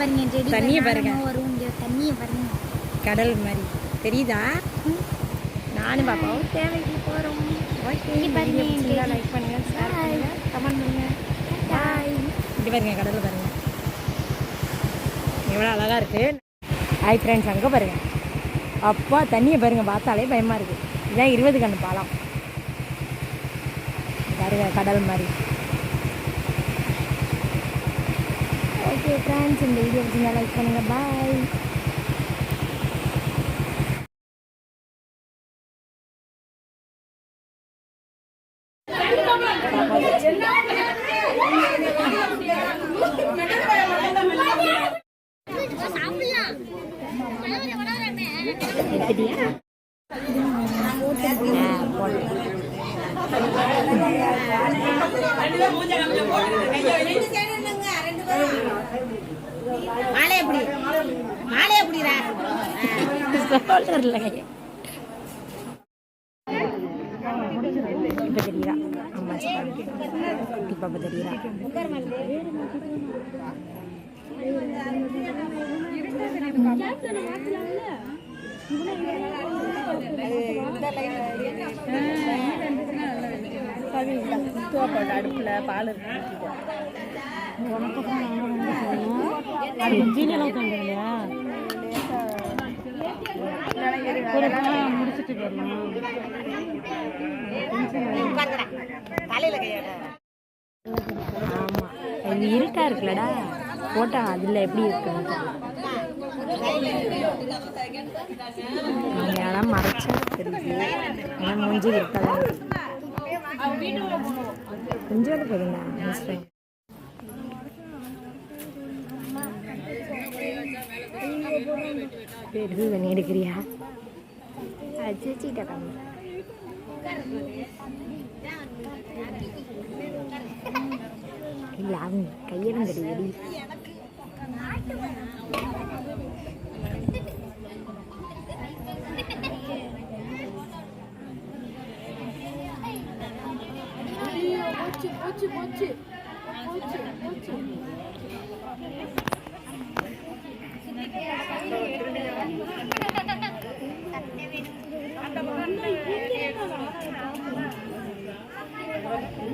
பாருங்க செடி தண்ணியை பாருங்க. வரும் இங்க தண்ணியை பாருங்க. கடல் மாதிரி. தெரியுதா? நானும் பாப்பாவும் தேவைக்கு போகிறோம் ஓகே பாருங்க. லைக் பண்ணுங்க ஷேர் பண்ணுங்க கமெண்ட் பண்ணுங்க. பாய் இங்கே பாருங்க கடலில் பாருங்க. எவ்வளோ அழகாக இருக்கு. ஹாய் ஃப்ரெண்ட்ஸ் அங்கே பாருங்க. அப்பா தண்ணியை பாருங்க பார்த்தாலே பயமாக இருக்குது இதான் இருபது கண்ணு பாலம். பாருங்க கடல் மாதிரி. ஓகே ஃப்ரெண்ட்ஸ் இந்த வீடியோ பிடிச்சிருந்தா லைக் பண்ணுங்கள் பாய் எடுத்துட்டியா மாலை எப்படி மாலை எப்படிடா இப்ப தெரியுதா அம்மா இப்ப தெரியுதா அடுப்புல பால் தலையில கையாட ஆமாம் இது இருட்டா இருக்குல்லடா போட்டா அதுல எப்படி இருக்கு. யாரும் மறைச்சா தெரியுது ஆனால் மூஞ்சி இருக்காதான் போதுங்க பெருசு தண்ணி எடுக்கிறியா அச்சிட்டா கம்மி. இல்லை அவங்க கையெல்லாம்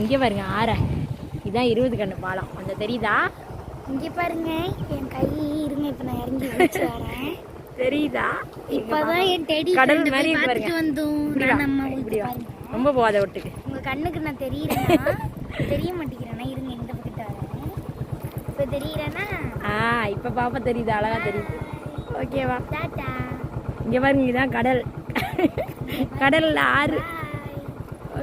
இங்கே பாருங்க ஆற. இதான் இருபது கண்ணு பாலம். அந்த தெரியுதா? இங்க பாருங்க என் கை இருங்க இப்ப நான் இறங்கி வரேன். தெரியுதா? இப்பதான் என் டெடி கடல் மாதிரி பாருங்க. வந்தோம். நம்ம ரொம்ப போகாத விட்டுக்கு உங்க கண்ணுக்கு நான் தெரியறேன்னா தெரிய மாட்டேங்கிறேன்னா இருங்க இந்த பக்கத்து வரேன். இப்ப தெரியறேன்னா ஆ இப்போ பாப்பா தெரியுது அழகா தெரியுது. ஓகேவா டாட்டா. இங்கே பாருங்க இதுதான் கடல். கடல்ல ஆறு.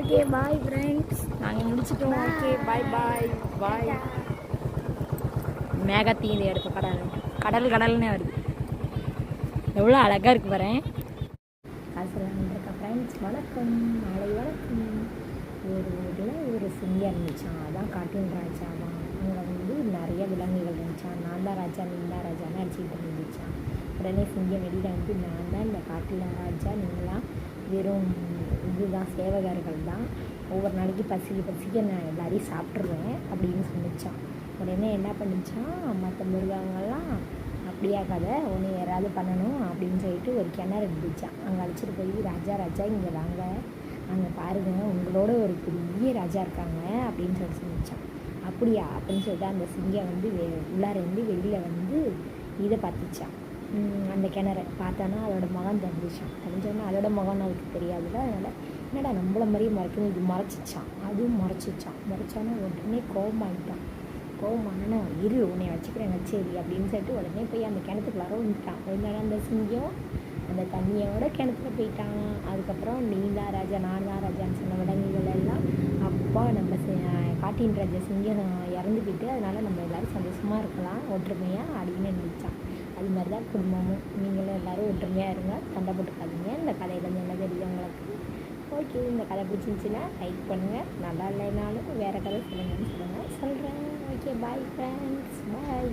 ஓகே பாய் ஃப்ரெண்ட்ஸ் நாங்கள் முடிச்சிட்டோம். ஓகே பாய் பாய் பாய் மேகத்தீந்து எடுத்த கடல். கடல் கடல்னே வருது. எவ்வளோ அழகாக இருக்கு பாரேன் காசுலாம் இருக்க ஃப்ரெண்ட்ஸ் வணக்கம். நாளை வணக்கம். ஒரு ஊரில் ஒரு சிங்கம் இருந்துச்சான் அதான் காட்டின் ராஜாவான் அங்கே வந்து நிறைய விலங்குகள் இருந்துச்சான் நான் தான் ராஜா நீ தான் ராஜான்னு அடிச்சுக்கிட்டு இருந்துச்சான் உடனே சிங்கம் வெளியில் வந்து நான் தான் இந்த காட்டில் ராஜா நீங்களாம் வெறும் இதுதான் சேவகர்கள் தான். ஒவ்வொரு நாளைக்கு பசிக்க பசிக்க நான் எல்லாரையும் சாப்பிட்ருவேன் அப்படின்னு சொன்னிச்சான். உடனே என்ன பண்ணிச்சான்? மற்ற மிருகங்கள்லாம் அப்படியா கதை ஒன்று யாராவது பண்ணணும் அப்படின்னு சொல்லிட்டு ஒரு கிணறு இருந்துச்சான் அங்கே அழைச்சிட்டு போய் ராஜா ராஜா இங்கே வாங்க. அங்கே பாருங்க உங்களோட ஒரு பெரிய ராஜா இருக்காங்க அப்படின்னு சொல்லி சொன்னிச்சான். அப்படியா? அப்படின்னு சொல்லிட்டு அந்த சிங்கம் வந்து வெ உள்ளார இருந்து வெளியில் வந்து இதை பார்த்துச்சான். அந்த கிணற பார்த்தோன்னா அதோட மகன் தெரிஞ்சிச்சான் தெரிஞ்சோன்னா அதோட மகன் அவருக்கு தெரியாதுல்ல அதனால் என்னடா நம்மள மாதிரியே மறைக்கணும் இது மறைச்சிச்சான் அதுவும் மறைச்சிச்சான் மறைச்சானா உடனே கோபமாயிட்டான் கோபமான இரு உன்னை வச்சுக்கிறேன் சரி அப்படின்னு சொல்லிட்டு உடனே போய் அந்த கிணத்துக்குள்ளார விழுந்துட்டான். விழுந்தான அந்த சிங்கம் அந்த தண்ணியோட கிணத்துல போயிட்டான். அதுக்கப்புறம் நீ தான் ராஜா நான் தான் ராஜான்னு சொன்ன விலங்குகள் எல்லாம் அப்பா நம்ம காட்டின் ராஜா சிங்கம் இறந்து போயிட்டு அதனால் நம்ம எல்லாரும் சந்தோஷமாக இருக்கலாம் ஒற்றுமையாக அப்படின்னு நினச்சான். அது மாதிரி தான் குடும்பமும். நீங்களும் எல்லோரும் ஒற்றுமையாக இருங்க. சண்டை போட்டுக்காதீங்க. இந்த கதையில என்ன தெரியும் உங்களுக்கு? ஓகே இந்த கதை பிடிச்சிருந்துச்சின்னா லைக் பண்ணுங்கள் நல்லா இல்லைனாலும் வேறு கதை சொல்லுங்கன்னு சொல்லுங்கள் சொல்கிறேன் ஓகே பாய் ஃப்ரெண்ட்ஸ் பாய்